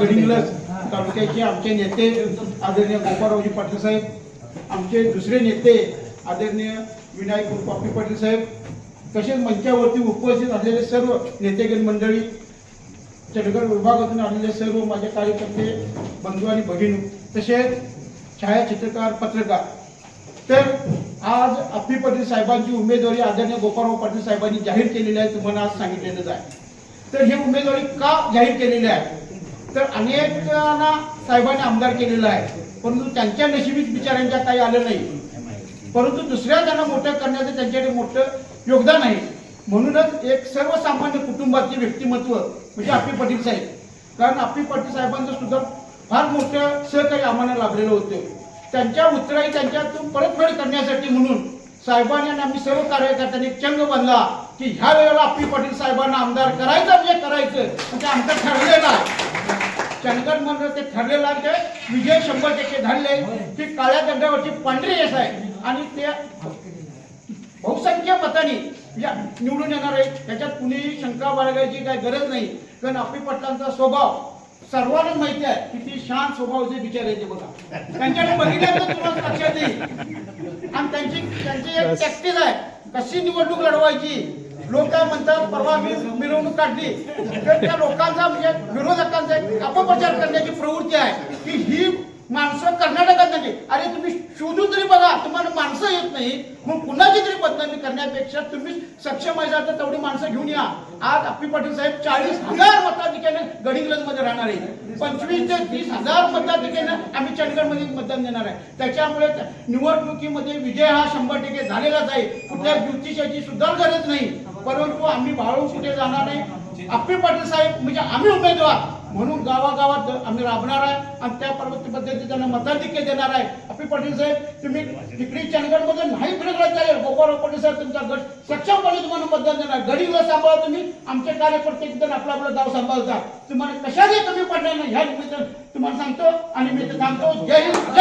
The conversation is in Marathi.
गडिंग्लज तालुक्याचे आमचे नेते आदरणीय गोपाळरावजी पाटील साहेब आमचे दुसरे नेते आदरणीय विनायक पापी पाटील साहेब तसेच मंचावरती उपस्थित असलेले सर्व नेतेगण मंडळी चंदगड विभागातून आलेले सर्व माझे कार्यकर्ते बंधू आणि भगिनी तसेच छायाचित्रकार पत्रकार. तर आज अप्पी पाटील साहेबांची उमेदवारी आदरणीय गोपाळराव पाटील साहेबांनी जाहीर केलेली आहे तुम्हाला आज सांगितलेलंच आहे. तर ही उमेदवारी का जाहीर केलेली आहे? तर अनेकांना साहेबांनी आमदार केलेला आहे. परंतु त्यांच्या नशिबीत बिचाऱ्यांच्या काही आलं नाही. परंतु दुसऱ्या त्यांना मोठं करण्याचं त्यांच्याकडे मोठं योगदान आहे. म्हणूनच एक सर्वसामान्य कुटुंबाचे व्यक्तिमत्व म्हणजे अप्पी पाटील साहेब. कारण अप्पी पाटील साहेबांचं सुद्धा फार मोठं सहकार्य आम्हाला लाभलेलं होतं. त्यांच्या उत्तराई त्यांच्यातून परतफेड करण्यासाठी म्हणून साहेबांनी आणि आम्ही सर्व कार्यकर्त्यांनी चंग बनला की ह्या वेळेला अप्पी पाटील साहेबांना आमदार करायचं म्हणजे करायचं. म्हणजे ते आमचं ठरलेलं आहे. चंदगड मंडळ ते ठरलेलं आहे ते विजय शंभर टक्के झाले की काळ्या दंडावरची पांढरी यश आहे. आणि ते बहुसंख्य मताने या निवडून येणार आहे त्याच्यात कुणीही शंका बाळगायची काही गरज नाही. कारण आपली पटलांचा स्वभाव सर्वांनाच माहिती आहे किती शांत स्वभावाचे विचार आहे ते बघा. त्यांच्याकडे बघितल्यानंतर तुम्हाला लक्षात येईल. आणि त्यांची त्यांची एक टॅक्टिस आहे. कशी निवडणूक लढवायची? लोक काय म्हणतात परवा मी मिरवणूक काढली. तर त्या लोकांचा म्हणजे विरोधकांचा एक अपप्रचार करण्याची प्रवृत्ती आहे की ही माणसं कर्नाटकात नाही. अरे तुम्ही शोधून तरी बघा तुम्हाला माणसं येत नाही. मग कुणाची तरी बदनामी करण्यापेक्षा तुम्ही सक्षम आहे तर तेवढी माणसं घेऊन या. आज अप्पी पाटील साहेब चाळीस हजार मताधिक्याने गडिंग्लजमध्ये राहणार आहे पंचवीस ते तीस हजार मताधिक्याने आम्ही चंदगडमध्ये मतदान देणार आहे. त्याच्यामुळे निवडणुकीमध्ये विजय हा शंभर टक्के झालेलाच आहे. कुठल्या ज्योतिषाची सुद्धा गरज नाही. परंतु आम्ही बाळून कुठे जाणार नाही. आप्पी पाटील साहेब म्हणजे आम्ही उमेदवार. म्हणून गावागावात आम्ही राबणार आहे आणि त्या पद्धती पद्धतीने त्यांना मताधिक्य देणार आहे. अप्पी पाटील साहेब तुम्ही तिकडे चंदगडमध्ये नाही फिरकला चालेल गोपाळराव पाटील साहेब तुमचा गट सक्षमपणे तुम्हाला मतदान देणार गडीला सांभाळा तुम्ही. आमचे कार्यकर्ते एकदम आपला आपला गाव सांभाळता तुम्हाला कशाने कमी पडणार नाही? ह्या निमित्त तुम्हाला सांगतो आणि मी ते सांगतो जय हिंद.